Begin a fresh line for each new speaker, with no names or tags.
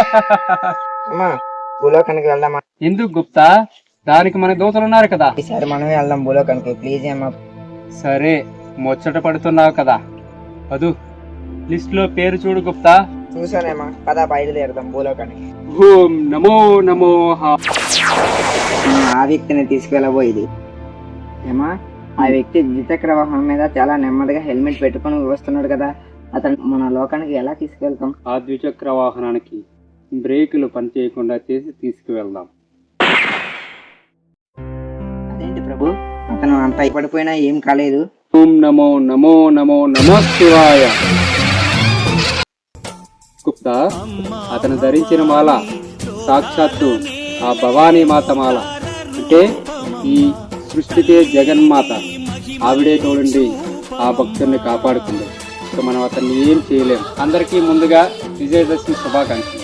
అమ్మా భూలోకానికి వెళ్దామా?
ఎందుకు గుప్తా? దానికి మన దోతలు ఉన్నారు కదా.
ఈసారి మనమే వెళ్దాం భూలోకానికి ప్లీజ్ అమ్మా.
సరే ముచ్చట పడుతున్నావు కదా. అదు లిస్ట్లో పేరు చూడు గుప్తా.
చూసానేమా పద బయలుదేరదాం భూలోకానికి.
ఓం నమో నమో
ఆ వ్యక్తిని తీసుకెళ్ళబోయేది. ఏమా? ఆ వ్యక్తి ద్విచక్ర వాహనం మీద చాలా నెమ్మదిగా హెల్మెట్ పెట్టుకొని వస్తున్నాడు కదా. అతను మన లోకానికి ఎలా తీసుకెళ్తాం?
ఆ ద్విచక్ర వాహనానికి. బ్రేకులు పనిచేయకుండా చేసి తీసుకువెళ్దాం.
అదేంటి ప్రభు? అతను అంత పడిపోయినా ఏం కాలేదు.
ఓం నమో నమో నమో నమో శివాయ. గుప్తా అతను ధరించిన మాల సాక్షాత్తు ఆ భవానీ మాత మాల. అంటే ఈ సృష్టికే జగన్మాత. ఆవిడే తోడుండి ఆ భక్తుల్ని కాపాడుతుంది. ఇక మనం అతన్ని ఏం చేయలేం. అందరికీ ముందుగా విజయదశమి శుభాకాంక్షలు.